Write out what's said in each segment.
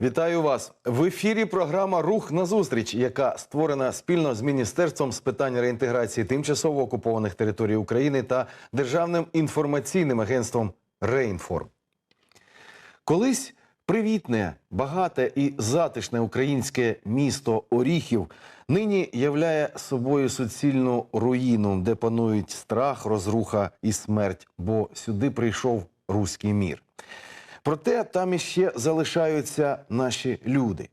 Вітаю вас в ефірі. Програма Рух назустріч, яка створена спільно з міністерством з питань реінтеграції тимчасово окупованих територій України та державним інформаційним агентством Рейнформ. Колись привітне, багате і затишне українське місто Оріхів нині являє собою суцільну руїну, де панують страх, розруха і смерть, бо сюди прийшов руський мір. Проте там іще залишаються наші люди.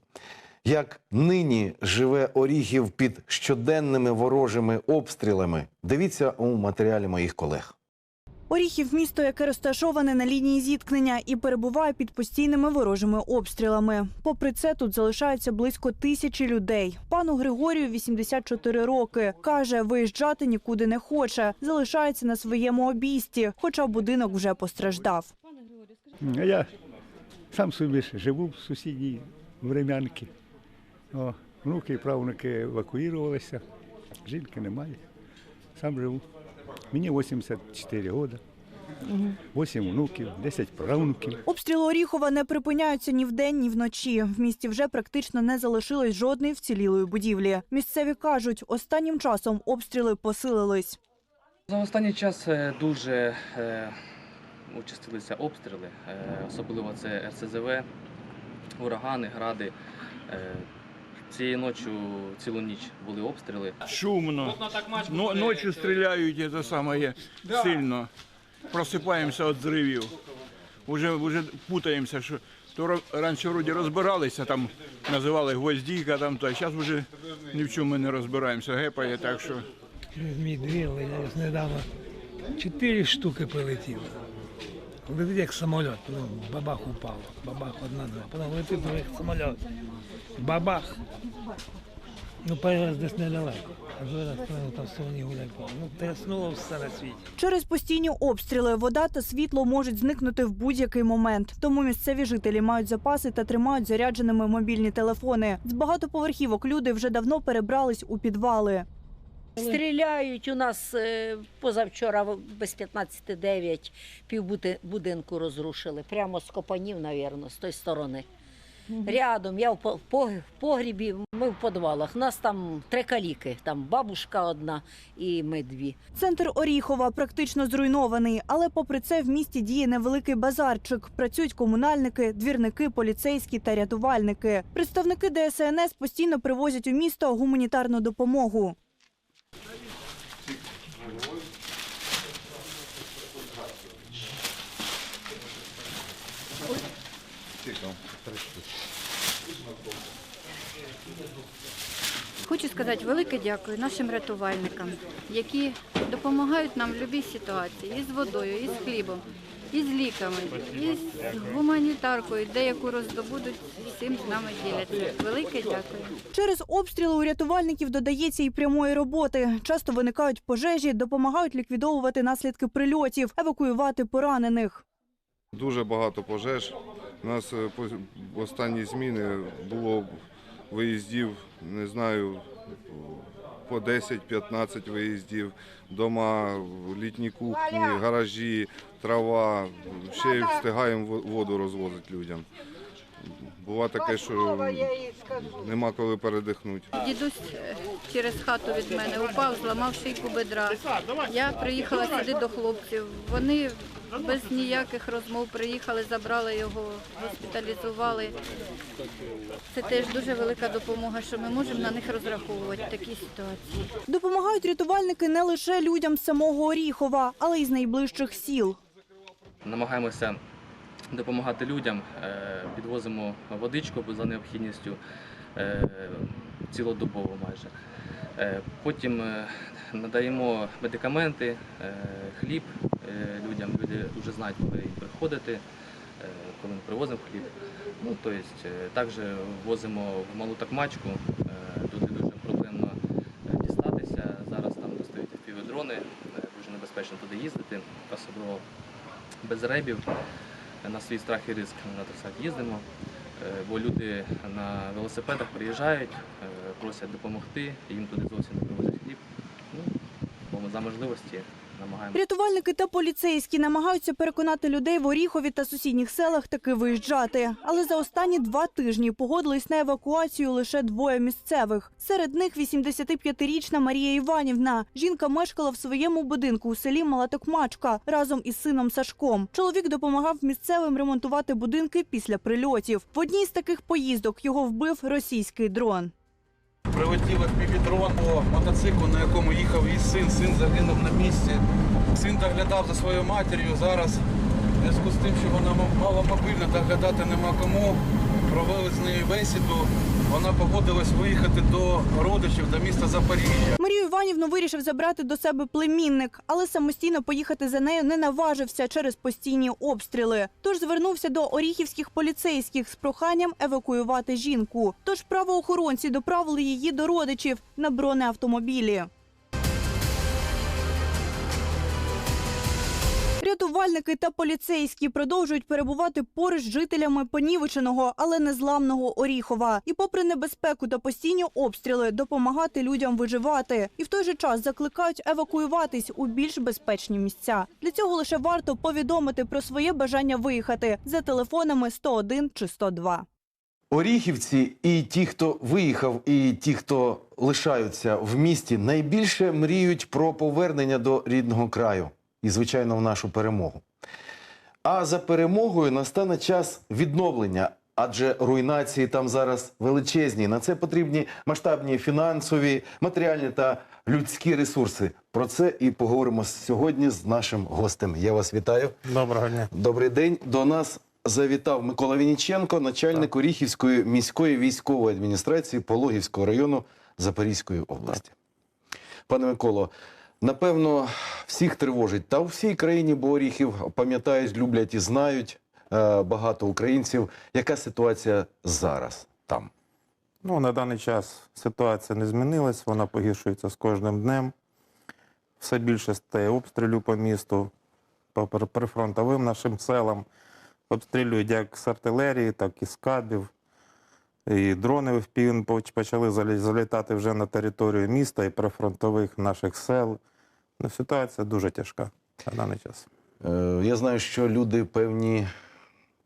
Як нині живе Оріхів під щоденними ворожими обстрілами, дивіться у матеріалі моїх колег. Оріхів місто, яке розташоване на лінії зіткнення і перебуває під постійними ворожими обстрілами. Попри це, тут залишається близько тисячі людей. Пану Григорію 84 роки. Каже, виїжджати нікуди не хоче. Залишається на своєму обійсті, хоча будинок вже постраждав. А я сам собі живу в сусідній времянці. Внуки і правнуки евакуювалися, жінки немає. Сам живу. Мені 84 роки. 8 внуків, 10 правнуків. Обстріли Оріхова не припиняються ні вдень, ні вночі. В місті вже практично не залишилось жодної вцілілої будівлі. Місцеві кажуть, останнім часом обстріли посилились. За останній час е, дуже е, участилися обстріли, е, особливо це РСЗВ, урагани, гради. Е, цієї ночі цілу ніч були обстріли. шумно. Но, ночью стреляют, это самое сильно. Просипаємося від зривів. Уже, уже путаємося, що то раніше вроді розбиралися, там називали гвоздійка, там, то, а зараз вже ні в чому ми не розбираємося, гепає, так що Мій двір, я ось недавно чотири штуки прилетіло. Летить як самоліт, ну, бабах упало, бабах одна-два. Потім летить ну, як самоліт. Бабах. Ну, перший раз десь недалеко. А вже раз там стороні гуляй. Ну, тряснуло все на світі. Через постійні обстріли вода та світло можуть зникнути в будь-який момент. Тому місцеві жителі мають запаси та тримають зарядженими мобільні телефони. З багатоповерхівок люди вже давно перебрались у підвали. Стріляють у нас е, позавчора без 15-9 півбудинку розрушили. Прямо з копанів, мабуть, з тої сторони. Рядом, я в по- в пог- в погрібі, ми в підвалах. У нас там три каліки, там бабушка одна і ми дві. Центр Оріхова практично зруйнований, але попри це в місті діє невеликий базарчик. Працюють комунальники, двірники, поліцейські та рятувальники. Представники ДСНС постійно привозять у місто гуманітарну допомогу. Хочу сказати велике дякую нашим рятувальникам, які допомагають нам в будь-якій ситуації і з водою, і з хлібом, і з ліками, і з гуманітаркою, деяку роздобудуть, всім з нами діляться. Велике дякую. Через обстріли у рятувальників додається і прямої роботи. Часто виникають пожежі, допомагають ліквідовувати наслідки прильотів, евакуювати поранених. Дуже багато пожеж. У нас е, останні зміни було виїздів, не знаю, по 10-15 виїздів. Дома, літні кухні, гаражі, трава. Ще й встигаємо воду розвозити людям. Буває таке, що нема коли передихнути. Дідусь е, через хату від мене упав, зламав шийку бедра. Я приїхала сюди до хлопців. Вони без ніяких розмов приїхали, забрали його, госпіталізували. Це теж дуже велика допомога, що ми можемо на них розраховувати в такій ситуації. Допомагають рятувальники не лише людям з самого Оріхова, але й з найближчих сіл. Намагаємося допомагати людям, е, підвозимо водичку за необхідністю е, цілодобово майже. Е, Потім надаємо медикаменти, хліб людям. Люди вже знають, коли їм приходити, коли ми привозимо хліб. Ну, тобто, також возимо в малу такмачку, туди дуже проблемно дістатися. Зараз там достають півдрони, дуже небезпечно туди їздити, особливо без ребів, на свій страх і ризик на трасах їздимо. Е, Бо люди на велосипедах приїжджають, е, просять допомогти, їм туди зовсім не привозять хліб. Ну, бо за можливості. Рятувальники та поліцейські намагаються переконати людей в Оріхові та сусідніх селах таки виїжджати. Але за останні два тижні погодились на евакуацію лише двоє місцевих. Серед них 85-річна Марія Іванівна. Жінка мешкала в своєму будинку у селі Мала Токмачка разом із сином Сашком. Чоловік допомагав місцевим ремонтувати будинки після прильотів. В одній з таких поїздок його вбив російський дрон. Прилетів FPV-дрон по мотоциклу, на якому їхав її син. Син загинув на місці. Син доглядав за своєю матір'ю. Зараз, в зв'язку з тим, що вона мало мобільна, доглядати нема кому. Провели з нею бесіду. Вона погодилась виїхати до родичів, до міста Запоріжжя. Марію Іванівну вирішив забрати до себе племінник, але самостійно поїхати за нею не наважився через постійні обстріли. Тож звернувся до оріхівських поліцейських з проханням евакуювати жінку. Тож правоохоронці доправили її до родичів на бронеавтомобілі. Рятувальники та поліцейські продовжують перебувати поруч з жителями понівеченого, але незламного Оріхова. І попри небезпеку та постійні обстріли, допомагати людям виживати. І в той же час закликають евакуюватись у більш безпечні місця. Для цього лише варто повідомити про своє бажання виїхати за телефонами 101 чи 102. Оріхівці і ті, хто виїхав, і ті, хто лишаються в місті, найбільше мріють про повернення до рідного краю і, звичайно, в нашу перемогу. А за перемогою настане час відновлення, адже руйнації там зараз величезні. На це потрібні масштабні фінансові, матеріальні та людські ресурси. Про це і поговоримо сьогодні з нашим гостем. Я вас вітаю. Доброго дня. Добрий день. До нас завітав Микола Вініченко, начальник Оріхівської міської військової адміністрації Пологівського району Запорізької області. Пане Миколо, напевно, всіх тривожить та у всій країні, бо Оріхів пам'ятають, люблять і знають е, багато українців. Яка ситуація зараз там? Ну, на даний час ситуація не змінилась, вона погіршується з кожним днем. Все більше стає обстрілів по місту, по прифронтовим нашим селам. Обстрілюють як з артилерії, так і з кабів. І дрони в півн почали залітати вже на територію міста і прифронтових наших сел. Ну, ситуація дуже тяжка на даний час. Е, я знаю, що люди певні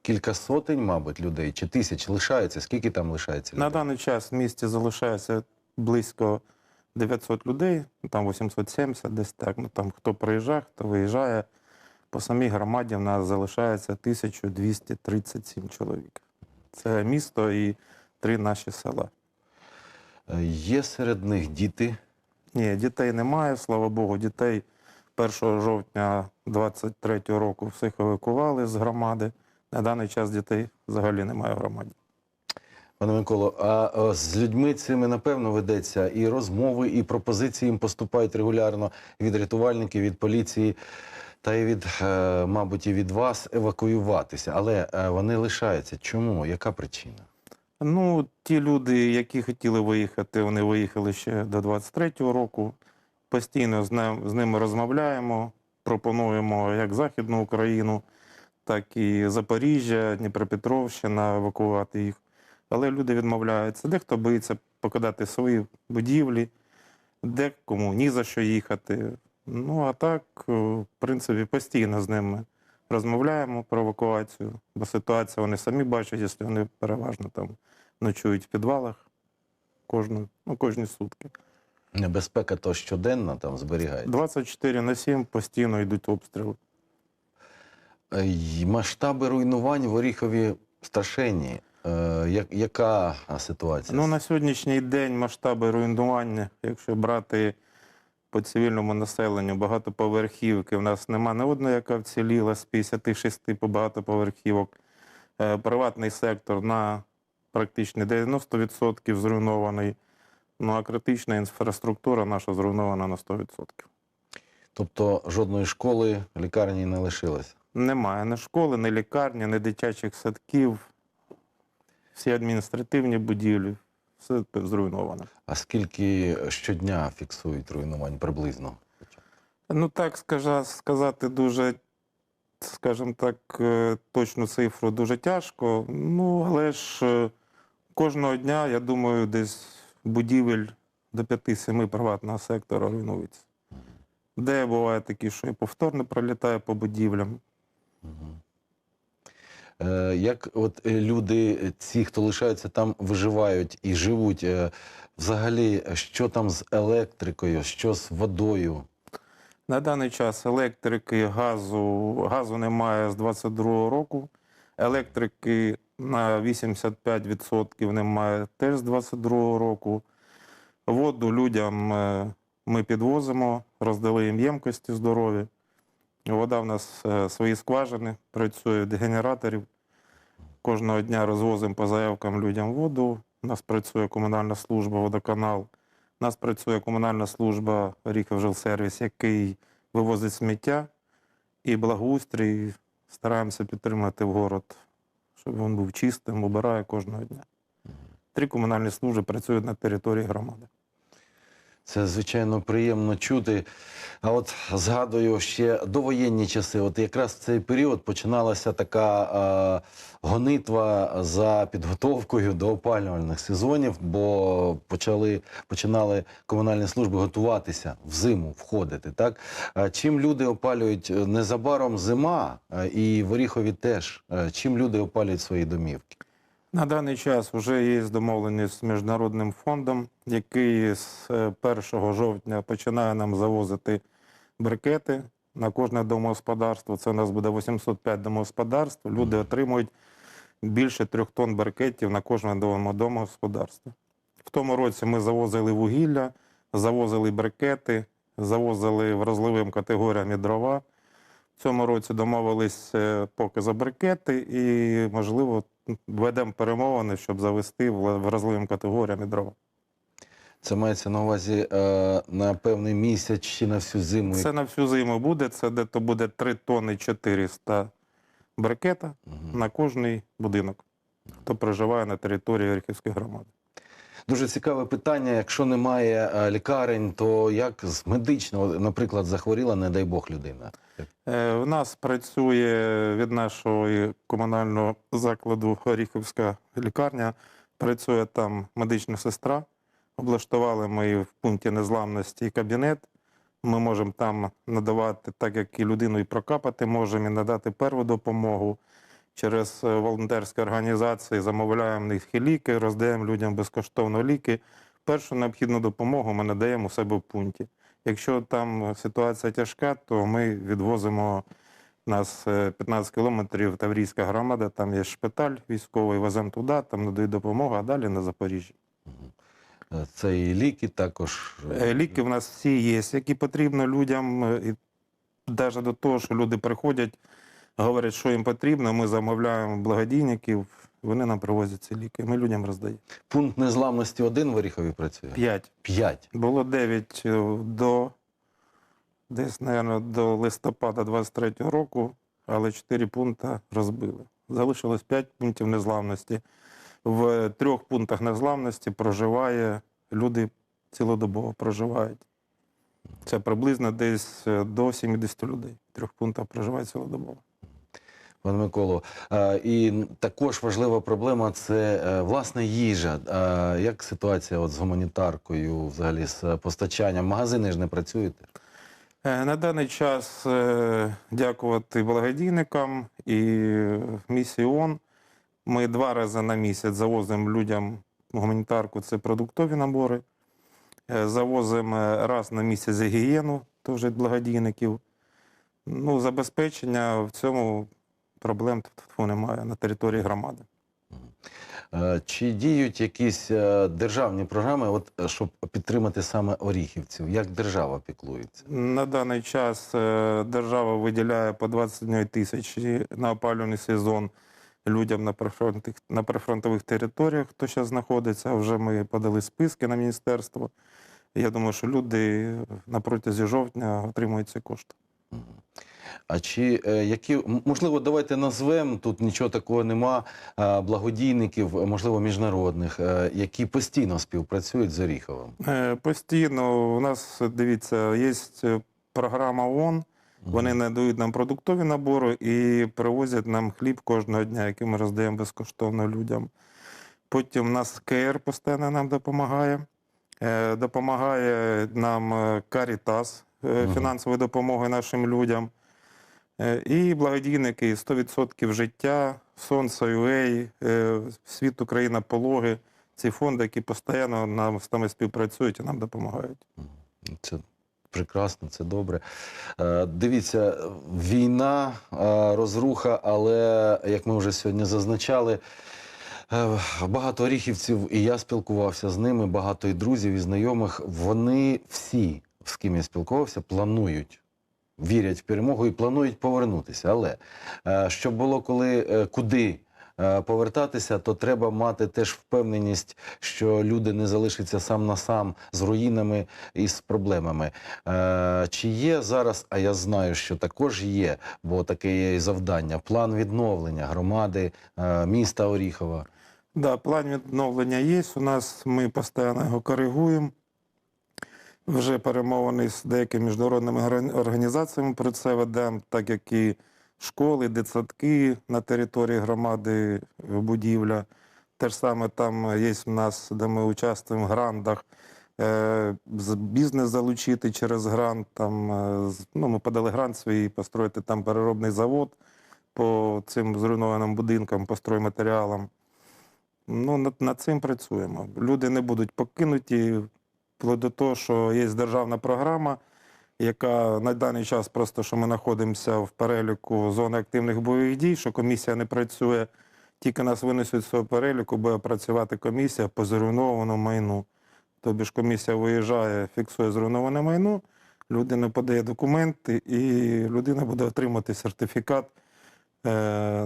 кілька сотень, мабуть, людей чи тисяч лишаються. Скільки там лишається? На даний час в місті залишається близько 900 людей, ну, там 870 десь так. Ну, там хто приїжджає, хто виїжджає. По самій громаді в нас залишається 1237 чоловік. Це місто і три наші села. Е, Є серед них діти. Ні, дітей немає, слава Богу, дітей 1 жовтня 23 року всіх евакували з громади. На даний час дітей взагалі немає в громаді. Пане Миколо, а з людьми цими напевно ведеться і розмови, і пропозиції їм поступають регулярно від рятувальників, від поліції, та й від, е, мабуть, і від вас евакуюватися. Але е, вони лишаються. Чому? Яка причина? Ну, ті люди, які хотіли виїхати, вони виїхали ще до 23-го року. Постійно з, ним, з ними розмовляємо, пропонуємо як Західну Україну, так і Запоріжжя, Дніпропетровщина евакувати їх. Але люди відмовляються. Дехто боїться покидати свої будівлі, декому ні за що їхати. Ну, а так, е, в принципі, постійно з ними розмовляємо про евакуацію, бо ситуація вони самі бачать, якщо вони переважно там ночують в підвалах кожну, ну, кожні сутки. Небезпека то щоденно там зберігається. 24 на 7 постійно йдуть обстріли. Е, й Масштаби руйнувань в Оріхові страшенні. Е, я- Яка ситуація? Ну, на сьогоднішній день масштаби руйнування, якщо брати по цивільному населенню багатоповерхівки, в нас нема ні одної, яка вціліла з 56 по багатоповерхівок. Е, Приватний сектор на практично 90% зруйнований. Ну а критична інфраструктура наша зруйнована на 100%. Тобто жодної школи, лікарні не лишилось. Немає ні школи, ні лікарні, ні дитячих садків. Всі адміністративні будівлі, все зруйновано. А скільки щодня фіксують руйнувань приблизно? Ну так скажа, сказати дуже скажімо так, е, точну цифру дуже тяжко. Ну, але ж е, кожного дня, я думаю, десь будівель до 5-7 приватного сектора руйнується. Де буває такі, що і повторно пролітає по будівлям. Е, Як от е, люди, ці, хто лишаються там, виживають і живуть, е, взагалі, що там з електрикою, що з водою? На даний час електрики, газу, газу немає з 22-го року. Електрики на 85% немає теж з 22-го року. Воду людям е, ми підвозимо, роздали їм ємкості здорові. Вода в нас е, свої скважини, працює від генераторів. Кожного дня розвозимо по заявкам людям воду. У нас працює комунальна служба, водоканал. У нас працює комунальна служба Ріховжилсервіс, який вивозить сміття і благоустрій. Стараємося підтримати в город, щоб він був чистим, убирає кожного дня. Три комунальні служби працюють на території громади. Це звичайно приємно чути. А от згадую ще довоєнні часи. От якраз в цей період починалася така е, гонитва за підготовкою до опалювальних сезонів, бо почали починали комунальні служби готуватися в зиму, входити. Так чим люди опалюють е, незабаром зима, е, і в Оріхові теж Е, чим люди опалюють свої домівки. На даний час вже є домовленість з міжнародним фондом, який з е, 1 жовтня починає нам завозити брикети на кожне домогосподарство. Це у нас буде 805 домогосподарств. Люди отримують більше трьох тонн брикетів на кожне домогосподарство. В тому році ми завозили вугілля, завозили брикети, завозили вразливим категоріям і дрова. В цьому році домовились е, поки за брикети і, можливо, ведемо перемовини, щоб завести вразливим категоріям і дрова. Це мається на увазі е, на певний місяць чи на всю зиму. Це на всю зиму буде, це де то буде 3 тонни 400 брикета на кожний будинок, хто проживає на території Верхівської громади. Дуже цікаве питання. Якщо немає е, лікарень, то як з медичного, наприклад, захворіла, не дай Бог, людина. Е, В нас працює від нашого комунального закладу Оріхівська лікарня. Працює там медична сестра. Облаштували ми в пункті незламності кабінет. Ми можемо там надавати, так як і людину і прокапати, можемо і надати перву допомогу. Через е, волонтерські організації замовляємо в них ліки, роздаємо людям безкоштовно ліки. Першу необхідну допомогу ми надаємо у себе в пункті. Якщо там ситуація тяжка, то ми відвозимо нас е, 15 кілометрів Таврійська громада, там є шпиталь військовий, веземо туди, там надають допомогу, а далі на Запоріжжя. Е, Це і ліки також. Е, Ліки в нас всі є, які потрібно людям. е, І навіть до того, що люди приходять, говорять, що їм потрібно, ми замовляємо благодійників, вони нам привозять ці ліки. Ми людям роздаємо. Пункт незламності один в Оріхові працює? П'ять. П'ять. Було 9 до десь, мабуть, до листопада 23-го року, але 4 пункти розбили. Залишилось 5 пунктів незламності. В трьох пунктах незламності проживає, люди цілодобово проживають. Це приблизно десь е, до 70 людей. В трьох пунктах проживає цілодобово. Пане Миколо, е, і також важлива проблема це е, власне їжа. Як ситуація от з гуманітаркою, взагалі з постачанням? Магазини ж не працюють? Е, На даний час е, дякувати благодійникам і місії ООН. Ми два рази на місяць завозимо людям гуманітарку, це продуктові набори. Завозимо раз на місяць гігієну, теж благодійників. Ну, забезпечення в цьому проблем тут немає на території громади. Е, Чи діють якісь е, державні програми, от, е, щоб підтримати саме оріхівців? Як держава піклується? На даний час держава виділяє по 21 тисячі на опалювальний сезон людям на прифронтових, на прифронтових територіях, хто зараз знаходиться. Вже ми подали списки на міністерство. Я думаю, що люди на протязі жовтня отримують ці кошти. А чи е, які можливо, давайте назвемо тут нічого такого нема. е, Благодійників, е, можливо, міжнародних, е, які постійно співпрацюють з Оріховим? Е, Постійно у нас, дивіться, є програма ООН, Вони надають нам продуктові набори і привозять нам хліб кожного дня, який ми роздаємо безкоштовно людям. Потім у нас КР постійно нам допомагає. Е, Допомагає нам е, Карітас е, Мгм. фінансовою допомогою нашим людям. Е, І благодійники 100% життя, Сонце UA, е, Світ Україна Пологи. Ці фонди, які постійно нам з нами співпрацюють і нам допомагають. Це прекрасно, це добре. Дивіться, війна, розруха, але як ми вже сьогодні зазначали. Багато оріхівців, і я спілкувався з ними, багато і друзів, і знайомих. Вони всі, з ким я спілкувався, планують, вірять в перемогу і планують повернутися. Але е, щоб було коли е, куди е, повертатися, то треба мати теж впевненість, що люди не залишаться сам на сам з руїнами і з проблемами. Чи є зараз, а я знаю, що також є, бо таке є і завдання, план відновлення громади міста Оріхова. Да, план відновлення є. У нас ми постійно його коригуємо. Вже перемовини з деякими міжнародними організаціями про це ведемо, так як і школи, дитсадки на території громади, будівля. Те ж саме там є в нас, де ми участвуємо в грантах. Е, Бізнес залучити через грант. Там, е, ну, ми подали грант свій построїти там переробний завод по цим зруйнованим будинкам, по стройматеріалам. Ну, над, над цим працюємо. Люди не будуть покинуті, вплоть до того, що є державна програма, яка на даний час просто, що ми знаходимося в переліку зони активних бойових дій, що комісія не працює, тільки нас винесуть з цього переліку, буде працювати комісія по зруйнованому майну. Тобі ж комісія виїжджає, фіксує зруйноване майно, людина подає документи, і людина буде отримати сертифікат е,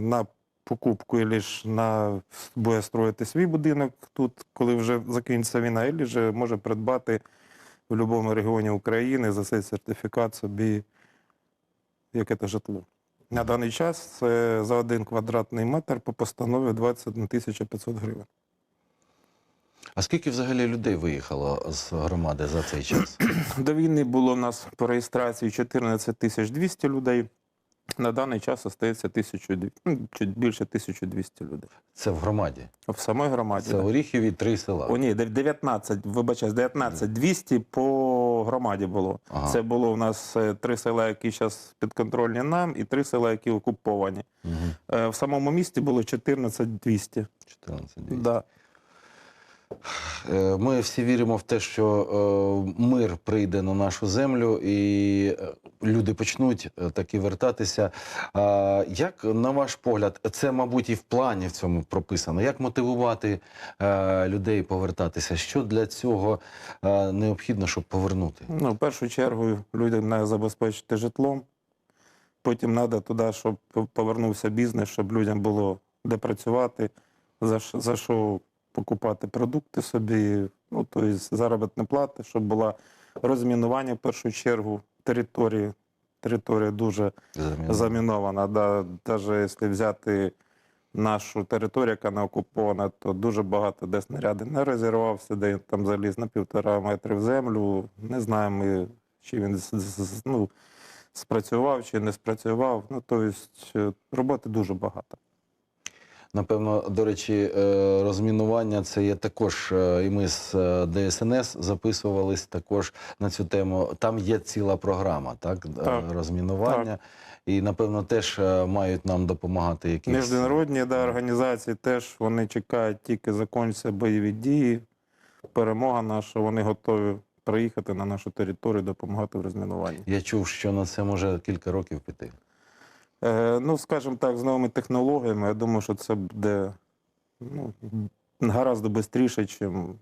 на покупку, або ж на буде строїти свій будинок тут, коли вже закінчиться війна, або ж може придбати в будь-якому регіоні України за цей сертифікат собі яке-то житло. На даний час це за один квадратний метр по постанові 21 тисяча 500 гривень. А скільки взагалі людей виїхало з громади за цей час? До війни було в нас по реєстрації 14 тисяч 200 людей. На даний час остається 1200, ну, чуть більше 1200 людей. Це в громаді. В самій громаді. Це. Оріхів і три села. О, ні, 19, вибачаюсь, 19 200 по громаді було. Ага. Це було у нас е, три села, які зараз підконтрольні нам, і три села, які окуповані. Е, В самому місті було 14 200. 14 Да. Е, Ми всі віримо в те, що е, мир прийде на нашу землю і е, люди почнуть таки вертатися. Як, на ваш погляд, це, мабуть, і в плані в цьому прописано. Як мотивувати людей повертатися? Що для цього необхідно, щоб повернути? Ну, в першу чергу людям треба забезпечити житлом. Потім треба туди, щоб повернувся бізнес, щоб людям було де працювати, за, за що покупати продукти собі, ну, тобто заробітні плати, щоб було розмінування в першу чергу території. Територія дуже Заміновано. замінована. Да, навіть якщо взяти нашу територію, яка не окупована, то дуже багато де снаряди не розірвався, де там заліз на півтора метри в землю. Не знаємо, чи він ну, спрацював, чи не спрацював. Ну, тобто роботи дуже багато. Напевно, до речі, е, розмінування це є також, е, і ми з е, ДСНС записувались також на цю тему. Там є ціла програма, так, Так, розмінування. І напевно теж мають нам допомагати якісь Міжнародні да, організації теж вони чекають тільки закінчаться бойові дії, перемога наша, вони готові приїхати на нашу територію, допомагати в розмінуванні. Я чув, що на це може кілька років піти. Е, ну, скажімо так, з новими технологіями, я думаю, що це буде ну, гораздо швидше, ніж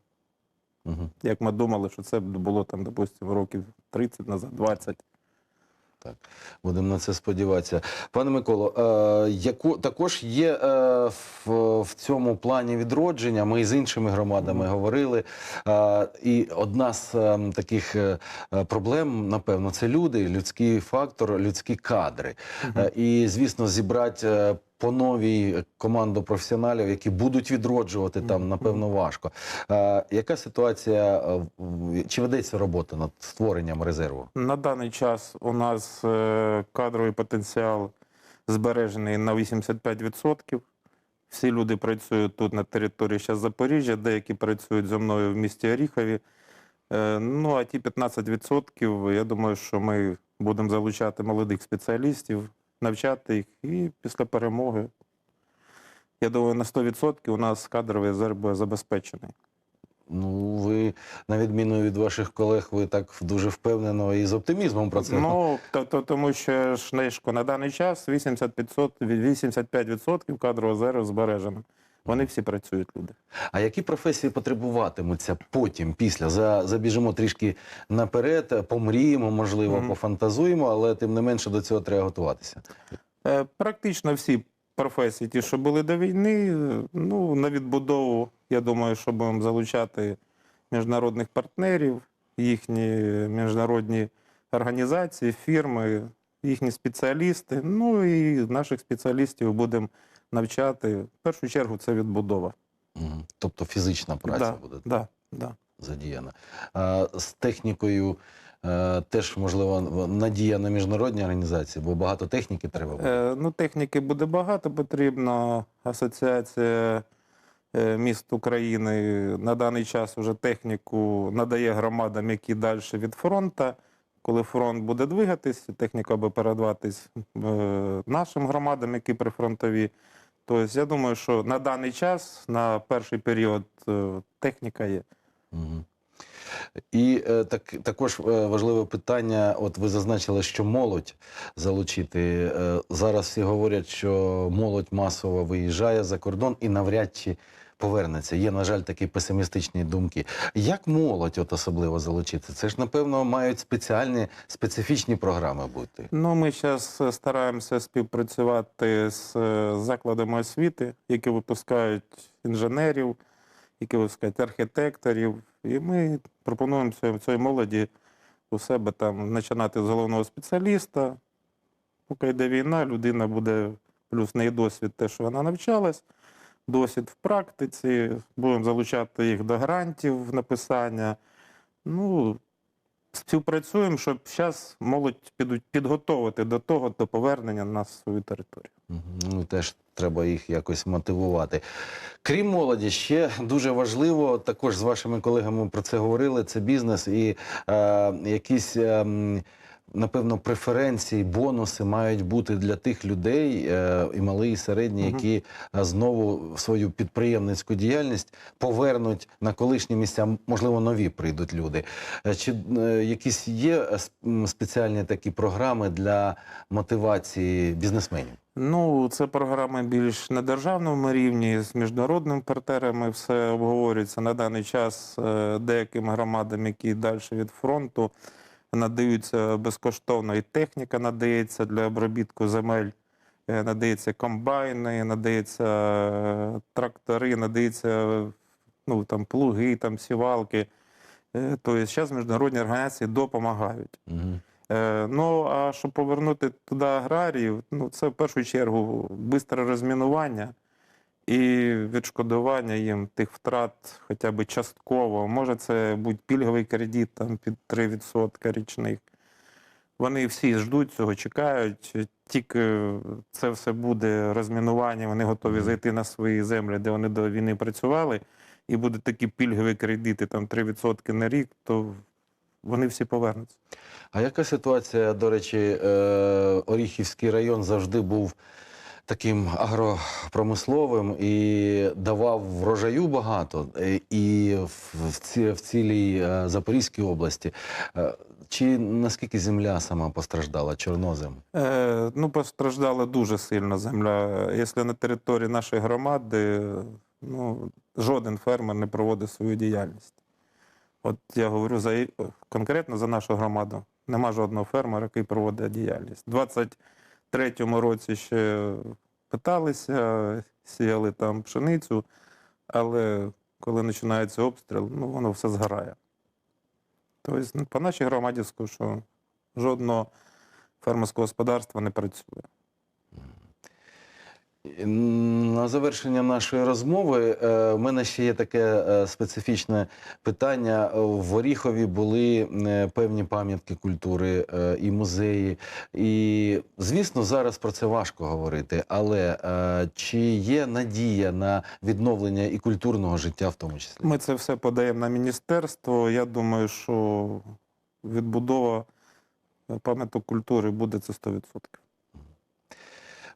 Угу. як ми думали, що це було там, допустимо, років 30 назад, 20. Так, будемо на це сподіватися. Пане Миколо, е, яку також є е, в, в цьому плані відродження. Ми з іншими громадами говорили. Е, і одна з е, таких е, е, проблем, напевно, це люди, людський фактор, людські кадри. Е, і, звісно, зібрати. По новій команду професіоналів, які будуть відроджувати там, напевно, важко. Е, яка ситуація? е, Чи ведеться робота над створенням резерву? На даний час у нас е, кадровий потенціал збережений на 85%. Всі люди працюють тут на території зараз Запоріжжя, деякі працюють зі мною в місті Оріхові. Е, Ну, а ті 15%, я думаю, що ми будемо залучати молодих спеціалістів, навчати їх і після перемоги. Я думаю, на 100% у нас кадровий резерв буде забезпечений. Ну, ви, на відміну від ваших колег, ви так дуже впевнено і з оптимізмом про це. Ну, то, то, тому що Шнешко на даний час 80%, 85% кадрового резерву збережено. Вони всі працюють, люди. А які професії потребуватимуться потім, після? За, забіжимо трішки наперед, помріємо, можливо, Мгм. пофантазуємо, але тим не менше до цього треба готуватися. Е, Практично всі професії, ті, що були до війни, е, ну, на відбудову, я думаю, що будемо залучати міжнародних партнерів, їхні міжнародні організації, фірми, їхні спеціалісти. Ну і наших спеціалістів будемо навчати. В першу чергу це відбудова. Тобто фізична праця Да, буде да, да. задіяна. А з технікою е, теж, можливо, надія на міжнародні організації, бо багато техніки треба буде. Е, ну, техніки буде багато потрібно. Асоціація е, міст України на даний час вже техніку надає громадам, які далі від фронту. Коли фронт буде двигатись, техніка буде передаватись е, нашим громадам, які прифронтові. Тобто, я думаю, що на даний час, на перший період, е, техніка є. Мгм. І е, так, також важливе питання. От ви зазначили, що молодь залучити. Зараз всі говорять, що молодь масово виїжджає за кордон і навряд чи повернеться. Є, на жаль, такі песимістичні думки. Як молодь от особливо залучити? Це ж, напевно, мають спеціальні специфічні програми бути. Ну, ми зараз стараємося співпрацювати з е, закладами освіти, які випускають інженерів, які випускають архітекторів. І ми пропонуємо цій, молоді у себе там починати з головного спеціаліста. Поки йде війна, людина буде, плюс неї досвід, те, що вона навчалась, досвід в практиці, будемо залучати їх до грантів написання. Ну, співпрацюємо, щоб зараз молодь підуть підготовити до того, до повернення на свою територію. Ну, теж треба їх якось мотивувати. Крім молоді, ще дуже важливо, також з вашими колегами про це говорили, це бізнес і е, якісь. Е, Напевно, преференції, бонуси мають бути для тих людей, е, і малий, і середні, які е, знову свою підприємницьку діяльність повернуть на колишні місця. Можливо, нові прийдуть люди. Е, Чи е, якісь є спеціальні такі програми для мотивації бізнесменів? Ну, це програми більш на державному рівні, з міжнародними партнерами все обговорюється. На даний час деяким громадам, які далі від фронту, надаються безкоштовно і техніка надається для обробітку земель, е, надається комбайни, надається е, трактори, надається ну, там, плуги, там, сівалки. Е, Тобто зараз міжнародні організації допомагають. Угу. Ну, а щоб повернути туди аграріїв, ну це в першу чергу бистре розмінування і відшкодування їм тих втрат хоча б частково. Може, це будь пільговий кредит там під 3% річних. Вони всі ждуть цього, чекають. Тільки це все буде розмінування, вони готові зайти на свої землі, де вони до війни працювали, і будуть такі пільгові кредити, там 3% на рік, то вони всі повернуться. А яка ситуація, до речі, е, Оріхівський район завжди був таким агропромисловим і давав врожаю багато е, і в ці, в цілій е, Запорізькій області. Е, чи наскільки земля сама постраждала чорнозем? Е, Ну, постраждала дуже сильно земля. Якщо на території нашої громади ну, жоден фермер не проводив свою діяльність. От я говорю за конкретно за нашу громаду. Нема жодного фермера, який проводить діяльність. 20 третьому році ще питалися, сіяли там пшеницю, але коли починається обстріл, ну воно все згорає. Тобто, ну, по нашій громаді, що жодного фермерського господарства не працює. На завершення нашої розмови е, в мене ще є таке е, специфічне питання. В Оріхові були е, певні пам'ятки культури і музеї. І, звісно, зараз про це важко говорити. Але чи є надія на відновлення і культурного життя в тому числі? Ми це все подаємо на міністерство. Я думаю, що відбудова пам'яток культури буде це 100%.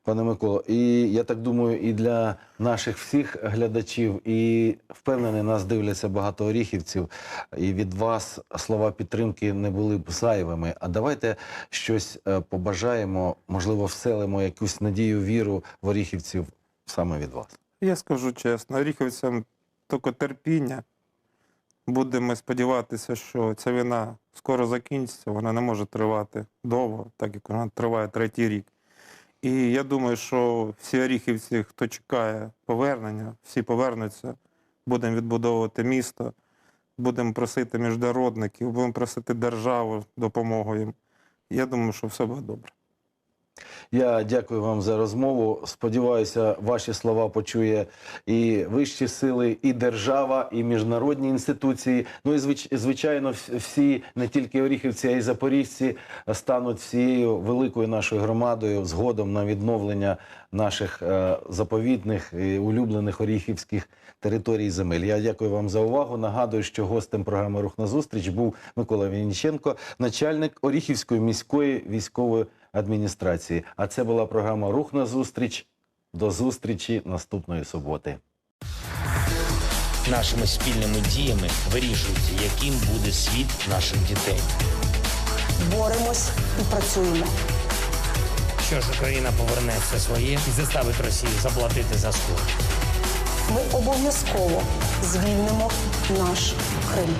Пане Миколо, і я так думаю, і для наших всіх глядачів, і впевнений, нас дивляться багато оріхівців, і від вас слова підтримки не були б зайвими. А давайте щось е, побажаємо, можливо, вселимо якусь надію, віру в оріхівців саме від вас. Я скажу чесно, оріховцям тільки терпіння. Будемо сподіватися, що ця війна скоро закінчиться, вона не може тривати довго, так як вона триває третій рік. І я думаю, що всі оріхівці, хто чекає повернення, всі повернуться, будемо відбудовувати місто, будемо просити міжнародників, будемо просити державу допомогу їм. Я думаю, що все буде добре. Я дякую вам за розмову. Сподіваюся, ваші слова почує і вищі сили, і держава, і міжнародні інституції. Ну і звич- звичайно, всі, не тільки оріхівці, а й запоріжці, стануть всією великою нашою громадою згодом на відновлення наших е, заповідних і улюблених оріхівських територій земель. Я дякую вам за увагу. Нагадую, що гостем програми Рух на зустріч був Микола Вінниченко, начальник Оріхівської міської військової адміністрації. А це була програма Рух на зустріч. До зустрічі наступної суботи. Нашими спільними діями вирішується, яким буде світ наших дітей. Боремось і працюємо. Що ж Україна поверне все своє і заставить Росію заплатити за сход. Ми обов'язково звільнимо наш Крим.